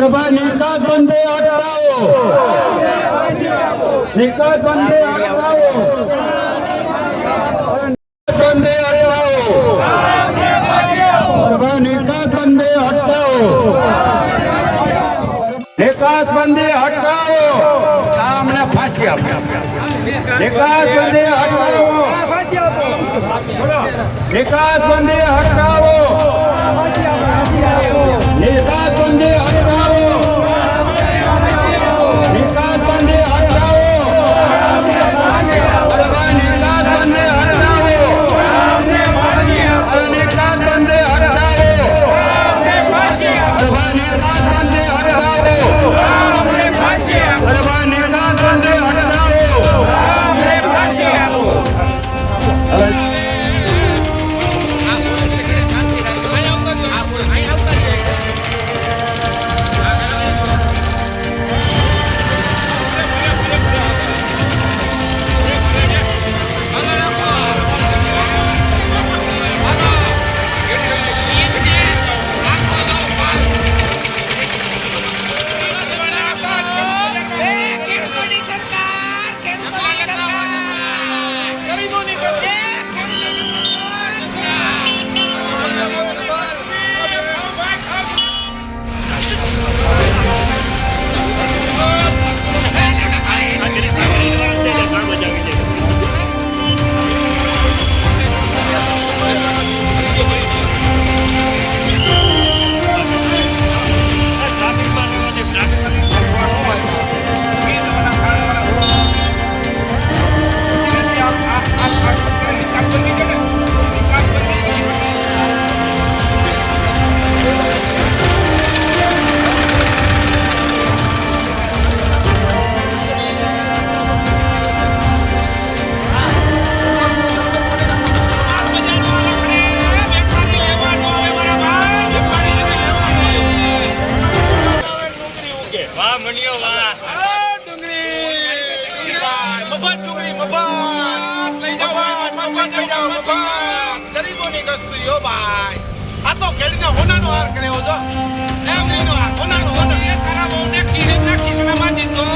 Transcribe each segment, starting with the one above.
અરે ભાઈ નિકાસ બંધી અટકાવો નિકાસ બંધી અટકાવો અરે નિકાસ બંધી અટકાવો અરે ભાઈ નિકાસ બંધી અટકાવો નિકાસ બંધી હટાવો કામને ફાંસી આપો નિકાસ બંધી હટાવો નિકાસ બંધી ખેડીને હોનાનો હાર કર્યો હતો. એમરીનો હાર હોનાનો હોનાનો એ કરાવો ને કીરે ના કિસ્સામાં દીધો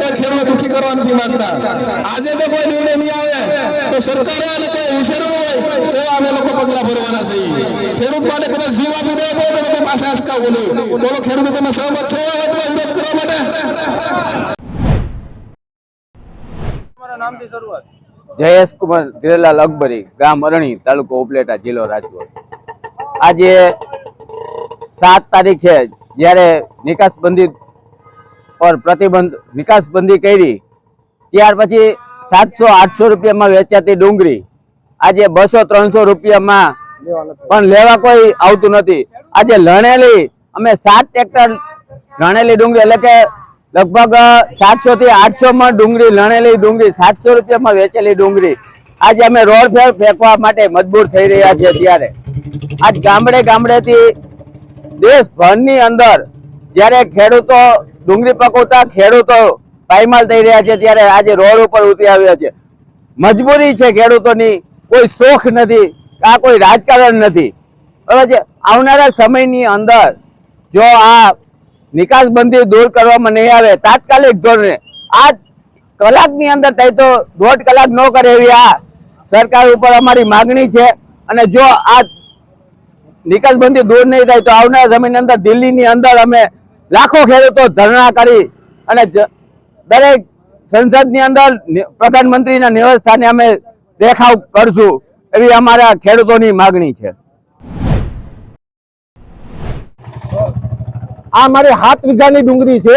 કોઈ ખેડૂત દુઃખી કરવા નથી માંગતા. આજે તો કોઈ નિર્ણય નહીં આવે. તો સરકારે અને હોય, તેવા અમે લોકો પગલા ભરવાના છીએ. ખેડૂત માટે કદાચ જીવ આપી દેવો પડે તો પાસે આસકાવું નહીં બોલો, ખેડૂતો, તમે સહમત છો અથવા વિરોધ કરવા માટે જયેશ કુમાર ધીરેલાલ અકબરી ગામ અરણી તાલુકો ઉપલેટા, જિલ્લો રાજકોટ. આજે સાત તારીખે જ્યારે નિકાસબંધી પર પ્રતિબંધ, નિકાસબંધી કરી, ત્યાર પછી સાતસો, આઠસો રૂપિયામાં વેચાતી ડુંગળી. આજે બસો, ત્રણસો રૂપિયામાં પણ લેવા કોઈ આવતું નથી. આજે લણેલી, અમે સાત ટ્રેક્ટર લણેલી ડુંગળી, એટલે કે લગભગ સાતસો થી આઠસો માં ડુંગળી, લણેલી ડુંગળી, સાતસો રૂપિયામાં વેચેલી ડુંગળી. આજે અમે રોડ ફેર ફેંકવા માટે મજબૂર થઈ રહ્યા છીએ ત્યારે આજ ગામડે ગામડેથી દેશભરની અંદર જ્યારે ખેડૂતો ડુંગળી પકવતા, ખેડૂતો પાયમાલ થઈ રહ્યા છે ત્યારે આજે રોડ ઉપર ઉતરી આવ્યા છે. મજબૂરી છે ખેડૂતોની. કોઈ શોખ નથી, આ કોઈ રાજકારણ નથી. બરાબર છે આવનારા સમયની અંદર જો આ નિકાસબંધી દૂર કરવામાં નહીં આવે. તાત્કાલિક ધોરણે. આ કલાકની અંદર થાય તો દોઢ કલાક ન કરે એવી આ સરકાર ઉપર અમારી માગણી છે. અને જો આ નિકાસબંધી દૂર નહીં થાય તો આવનાર સમયની અંદર દિલ્હીની અંદર અમે લાખો ખેડૂતો ધરણા કરી અને દરેક સંસદની અંદર પ્રધાનમંત્રીના નિવાસ સ્થાને અમે દેખાવ કરશું એવી અમારા ખેડૂતોની માગણી છે. આ મારી સાત વીઘાની ડુંગળી છે.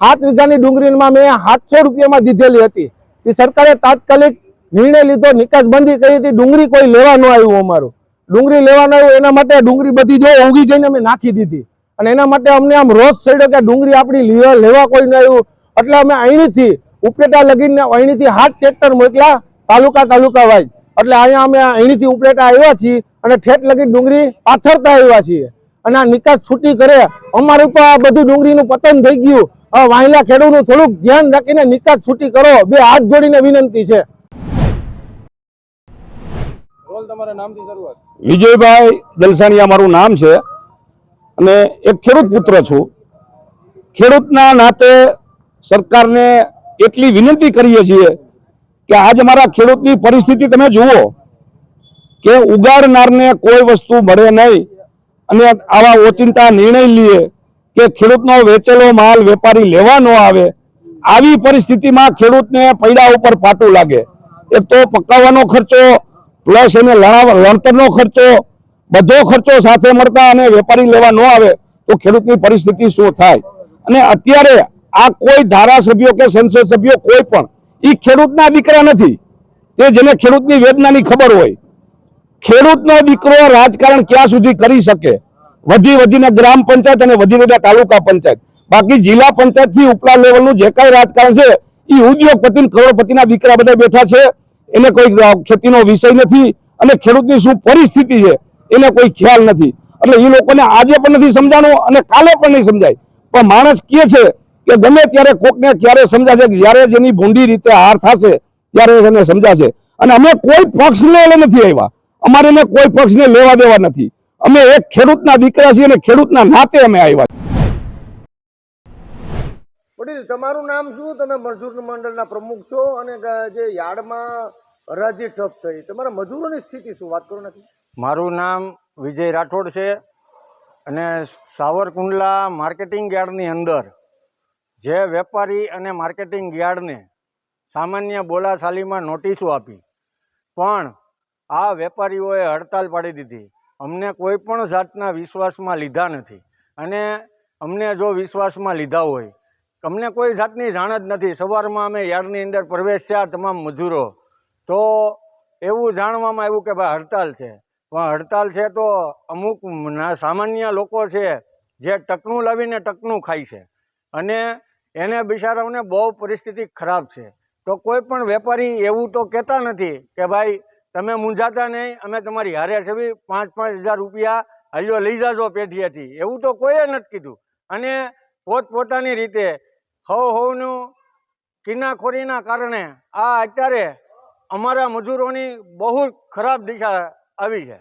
સાત વીઘાની ડુંગળીમાં મેં સાતસો રૂપિયામાં દીધેલી હતી. એ સરકારે તાત્કાલિક નિર્ણય લીધો, નિકાસબંધી કરી હતી. ડુંગળી કોઈ લેવા ન આવ્યું અમારું. ડુંગળી લેવા ન આવ્યું, એના માટે ડુંગળી બધી જો ઊંઘી ગઈને અમે નાખી દીધી. અને એના માટે અમને આમ રોષ ચડ્યો કે ડુંગળી આપણી લેવા લેવા કોઈ ન આવ્યું. એટલે અમે અહીંથી ઉપલેટા લગીને અહીંથી હાથ ટ્રેક્ટર મોકલ્યા તાલુકા તાલુકા વાઇઝ એટલે અહીંયા અમે અહીંથી ઉપલેટા આવ્યા છીએ અને ઠેઠ લગી ડુંગળી પાથરતા આવ્યા છીએ. અને આ નિકાસ છૂટી કરે અમારી ઉપર આ બધું ડુંગળીનું પતન થઈ ગયું. વાહિલા ખેડૂતનું થોડુંક ધ્યાન રાખીને નિકાસ છૂટી કરો. બે હાથ જોડીને વિનંતી છે. વિજયભાઈ દલસાણીયા મારું નામ છે અને એક ખેડૂત પુત્ર છું. ખેડૂતના નાતે સરકારને એટલી વિનંતી કરીએ છીએ કે આજ અમારા ખેડૂતની પરિસ્થિતિ તમે જુઓ કે ઉગાડનારને કોઈ વસ્તુ મળે નહીં. અને આવા ઓચિંતા નિર્ણય લઈએ કે ખેડૂતનો વેચેલો માલ વેપારી લેવા ન આવે, આવી પરિસ્થિતિમાં ખેડૂતને પૈડા ઉપર પાટું લાગે. એક તો પકાવવાનો ખર્ચો, પ્લસ એને લણતરનો ખર્ચો, બધો ખર્ચો સાથે મળતા અને વેપારી લેવા ન આવે, તો ખેડૂતની પરિસ્થિતિ શું થાય? અને અત્યારે આ કોઈ ધારાસભ્યો કે સંસદ સભ્યો કોઈ પણ એ ખેડૂતના દીકરા નથી. તે જેને ખેડૂતની વેદનાની ખબર હોય ખેડૂતનો દીકરો રાજકારણ ક્યાં સુધી કરી શકે? વધી વધીને ગ્રામ પંચાયત અને વધી વધીને તાલુકા પંચાયત. બાકી જિલ્લા પંચાયતથી ઉપલા લેવલનું જે કાંઈ રાજકારણ છે એ ઉદ્યોગપતિ કરોડપતિના દીકરા બધા બેઠા છે. એને કોઈ ખેતીનો વિષય નથી અને ખેડૂતની શું પરિસ્થિતિ છે, એને કોઈ ખ્યાલ નથી. એટલે એ લોકોને આજે પણ નથી સમજાણું અને કાલે પણ નહીં સમજાય. પણ માણસ કહે છે કે ગમે ત્યારે કોકને ક્યારે સમજાશે જ્યારે જેની ભૂંડી રીતે હાર થશે, ત્યારે એને સમજાશે. અને અમે કોઈ પક્ષને લઈને નથી આવ્યા. અમારે એને કોઈ પક્ષને લેવા દેવા નથી. અમે એક ખેડૂતના દીકરા છીએ અને ખેડૂતના નાતે અમે આવ્યા વડીલ તમારું નામ શું? તમે મજૂર મંડળના પ્રમુખ છો અને જે યાર્ડમાં હરાજી ઠપ થઈ. તમારા મજૂરોની સ્થિતિ શું? વાત કરો નથી. મારું નામ વિજય રાઠોડ છે અને સાવરકુંડલા માર્કેટિંગ યાર્ડની અંદર જે વેપારી અને માર્કેટિંગ યાર્ડને સામાન્ય બોલાશાલીમાં નોટિસો આપી. પણ આ વેપારીઓએ હડતાલ પાડી દીધી. અમને કોઈ પણ જાતના વિશ્વાસમાં લીધા નથી. અને અમને જો વિશ્વાસમાં લીધા હોય, અમને કોઈ જાતની જાણ જ નથી. સવારમાં અમે યાર્ડની અંદર પ્રવેશ્યા તમામ મજૂરો. તો એવું જાણવામાં આવ્યું કે ભાઈ હડતાલ છે. પણ હડતાલ છે તો અમુક સામાન્ય લોકો છે જે ટકનું લાવીને ટકનું ખાય છે. અને એને બિચારાઓને બહુ પરિસ્થિતિ ખરાબ છે. તો કોઈ પણ વેપારી એવું તો કહેતા નથી કે ભાઈ તમે મૂંઝાતા નહીં અમે તમારી હારે છવી પાંચ પાંચ હજાર રૂપિયા હજો લઈ જાજો પેઢીએથી. એવું તો કોઈએ નથી કીધું. અને પોતપોતાની રીતે હવ હવનું કિનાખોરીના કારણે આ અત્યારે અમારા મજૂરોની બહુ ખરાબ દિશા આવી છે.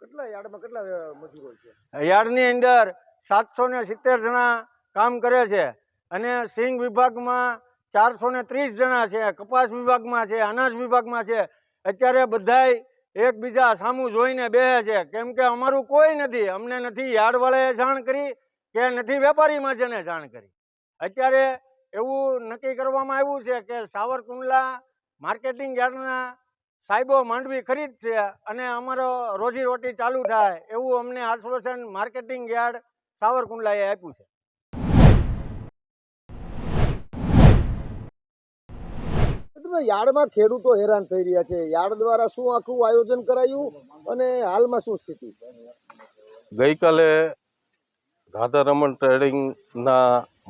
કેટલા યાર્ડમાં કેટલા મજૂરો છે? યાર્ડની અંદર સાતસો ને સિત્તેર જણા કામ કરે છે અને સિંગ વિભાગમાં ચારસો ને ત્રીસ જણા છે કપાસ વિભાગમાં છે અનાજ વિભાગમાં છે અત્યારે બધાય એકબીજા સામું જોઈને બેસે છે. કેમ કે અમારું કોઈ નથી. અમને નથી યાર્ડવાળાએ જાણ કરી કે નથી વેપારીમાં છે ને જાણ કરી. અત્યારે એવું નક્કી કરવામાં આવ્યું છે કે સાવરકુંડલા માર્કેટિંગ યાર્ડના સાહેબો માંડવી ખરીદશે અને અમારો રોજીરોટી ચાલુ થાય એવું અમને આશ્વાસન માર્કેટિંગ યાર્ડ સાવરકુંડલાએ આપ્યું છે. તમે યાર્ડમાં ખેડૂતો હેરાન થઈ રહ્યા છે. યાર્ડ દ્વારા શું આખું આયોજન કરાયું અને હાલમાં શું સ્થિતિ? ગઈકાલે રાધા રમણ ટ્રેડિંગના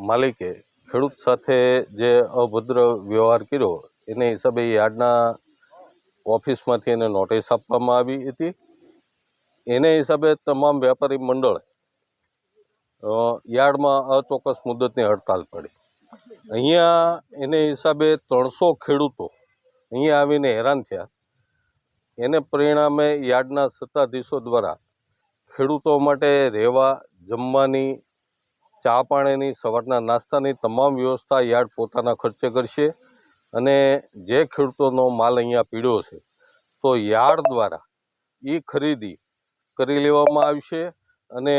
માલિકે ખેડૂત સાથે જે અભદ્ર વ્યવહાર કર્યો, એને હિસાબે યાર્ડના ઓફિસમાંથી એને નોટિસ આપવામાં આવી હતી. એને હિસાબે તમામ વેપારી મંડળ યાર્ડમાં અચોક્કસ મુદતની હડતાલ પડી. અહીંયા એને હિસાબે ત્રણસો ખેડૂતો અહીંયા આવીને હેરાન થયા. એને પરિણામે યાર્ડના સત્તાધીશો દ્વારા ખેડૂતો માટે રહેવા, જમવાની, ચા પાણીની, સવારના નાસ્તાની તમામ વ્યવસ્થા યાર્ડ પોતાના ખર્ચે કરશે અને જે ખેડૂતોનો માલ અહીંયા પીળ્યો છે, તો યાર્ડ દ્વારા એ ખરીદી કરી લેવામાં આવશે અને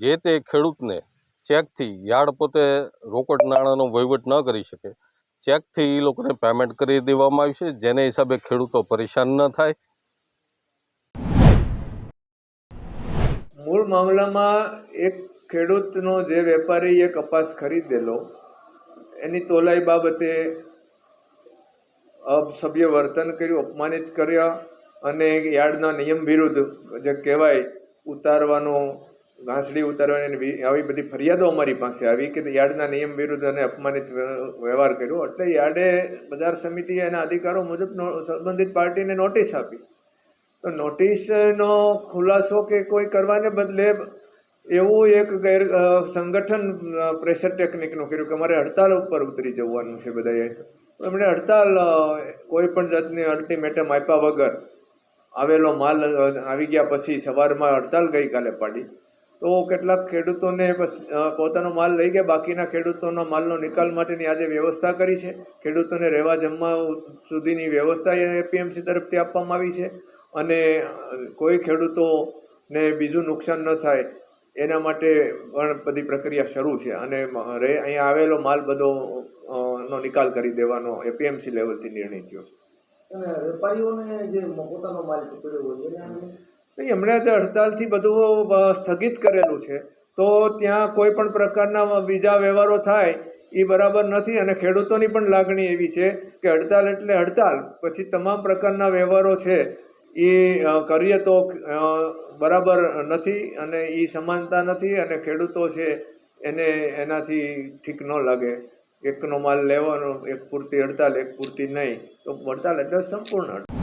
જે તે ખેડૂતને ચેકથી યાર્ડ પોતે રોકડ નાણાંનો વહીવટ ન કરી શકે. ચેકથી એ લોકોને પેમેન્ટ કરી દેવામાં આવશે જેને હિસાબે ખેડૂતો પરેશાન ન થાય. મૂળ મામલામાં એક ખેડૂતનો જે વેપારીએ કપાસ ખરીદેલો, એની તોલાઈ બાબતે અસભ્ય વર્તન કર્યું, અપમાનિત કર્યા અને યાર્ડના નિયમ વિરુદ્ધ જે કહેવાય, ઉતારવાનો ઘાસડી ઉતારવાની આવી બધી ફરિયાદો અમારી પાસે આવી કે યાર્ડના નિયમ વિરુદ્ધ અને અપમાનિત વ્યવહાર કર્યો. એટલે યાર્ડે બજાર સમિતિએ એના અધિકારો મુજબ સંબંધિત પાર્ટીને નોટિસ આપી. તો નોટિસનો ખુલાસો કે કોઈ કરવાને બદલે એવું એક ગેર સંગઠન પ્રેશર ટેકનિકનું કર્યું કે મારે હડતાલ ઉપર ઉતરી જવાનું છે બધાએ. એમણે હડતાલ કોઈ પણ જાતની અલ્ટિમેટમ આપ્યા વગર આવેલો માલ આવી ગયા પછી સવારમાં હડતાલ ગઈકાલે પાડી. તો કેટલાક ખેડૂતોને પોતાનો માલ લઈ ગયા. બાકીના ખેડૂતોના માલનો નિકાલ માટેની આજે વ્યવસ્થા કરી છે. ખેડૂતોને રહેવા જમવા સુધીની વ્યવસ્થા એપીએમસી તરફથી આપવામાં આવી છે. અને કોઈ ખેડૂતોને બીજું નુકસાન ન થાય, એના માટે પણ બધી પ્રક્રિયા શરૂ છે. અને રહે અહીંયા આવેલો માલ બધો નો નિકાલ કરી દેવાનો એપીએમસી લેવલથી નિર્ણય થયો છે. નહીં એમણે જે હડતાલથી બધું સ્થગિત કરેલું છે, તો ત્યાં કોઈ પણ પ્રકારના બીજા વ્યવહારો થાય એ બરાબર નથી અને ખેડૂતોની પણ લાગણી એવી છે કે હડતાલ એટલે હડતાલ. પછી તમામ પ્રકારના વ્યવહારો છે એ કરીએ તો બરાબર નથી અને એ સમાનતા નથી અને ખેડૂતો છે એને એનાથી ઠીક ન લાગે. એકનો માલ લેવાનો, એક પૂરતી હડતાલ, એક પૂરતી નહીં. તો હડતાલ એટલે સંપૂર્ણ હડતાલ.